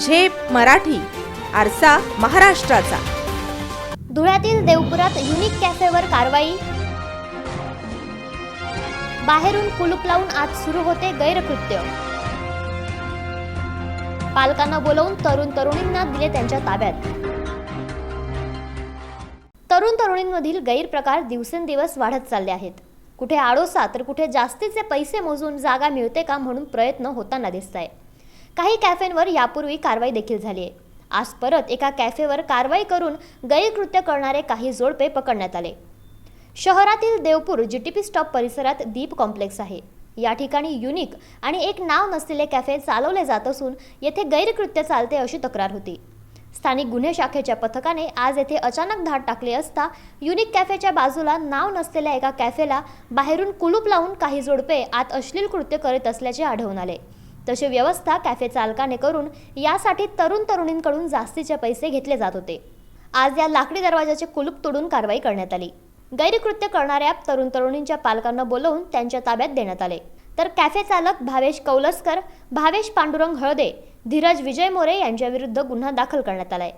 झेप मराठी आरसा महाराष्ट्राचा. धुळ्यातील देवपुरात युनिक कॅफेवर कारवाई. बाहेरून कुलूप लावून आज सुरू होते गैरकृत्य. पालकांना बोलवून तरुण तरुणींना दिले त्यांच्या ताब्यात. तरुण तरुणींमधील गैरप्रकार दिवसेंदिवस वाढत चालले आहेत. कुठे आडोसा तर कुठे जास्तीचे पैसे मोजून जागा मिळते का म्हणून प्रयत्न होताना दिसत आहे काही कॅफेंवर यापूर्वी कारवाई देखील झाली आहे. आज परत एका कॅफेवर कारवाई करून गैरकृत्य करणारे काही जोडपे पकडण्यात आले. शहरातील Deopur G T P stop परिसरात दीप कॉम्प्लेक्स आहे. या ठिकाणी युनिक आणि एक नाव नसलेले कॅफे चालवले जात असून येथे गैरकृत्य चालते अशी तक्रार होती. स्थानिक गुन्हे शाखेच्या पथकाने आज येथे अचानक धाड टाकली असता युनिक कॅफेच्या बाजूला नाव नसलेल्या एका कॅफेला बाहेरून कुलूप लावून काही जोडपे आत अश्लील कृत्य करीत असल्याचे आढळून आले. तशी व्यवस्था कॅफे चालकाने करून यासाठी तरुण तरुणींकडून जास्तीचे पैसे घेतले जात होते. आज या लाकडी दरवाजाचे कुलूप तोडून कारवाई करण्यात आली. गैरकृत्य करणाऱ्या तरुण तरुणींच्या पालकांना बोलवून त्यांच्या ताब्यात देण्यात आले. तर कॅफे चालक भावेश कौलस्कर भावेश पांडुरंग हळदे धीरज विजय मोरे यांच्याविरुद्ध गुन्हा दाखल करण्यात आलाय.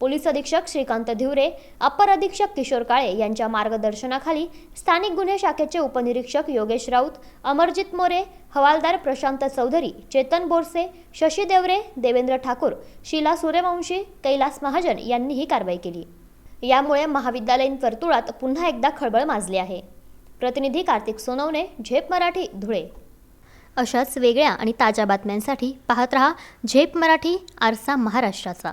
पोलीस अधीक्षक श्रीकांत धिवरे अपर अधीक्षक किशोर काळे यांच्या मार्गदर्शनाखाली स्थानिक गुन्हे शाखेचे उपनिरीक्षक योगेश राऊत अमरजित मोरे हवालदार प्रशांत चौधरी चेतन बोरसे शशी देवरे देवेंद्र ठाकूर शीला सूर्यवंशी कैलास महाजन यांनी ही कारवाई केली. यामुळे महाविद्यालयीन वर्तुळात पुन्हा एकदा खळबळ माजली आहे. प्रतिनिधी कार्तिक सोनवणे झेप मराठी धुळे. अशाच वेगळ्या आणि ताज्या बातम्यांसाठी पाहत रहा झेप मराठी आरसा महाराष्ट्राचा.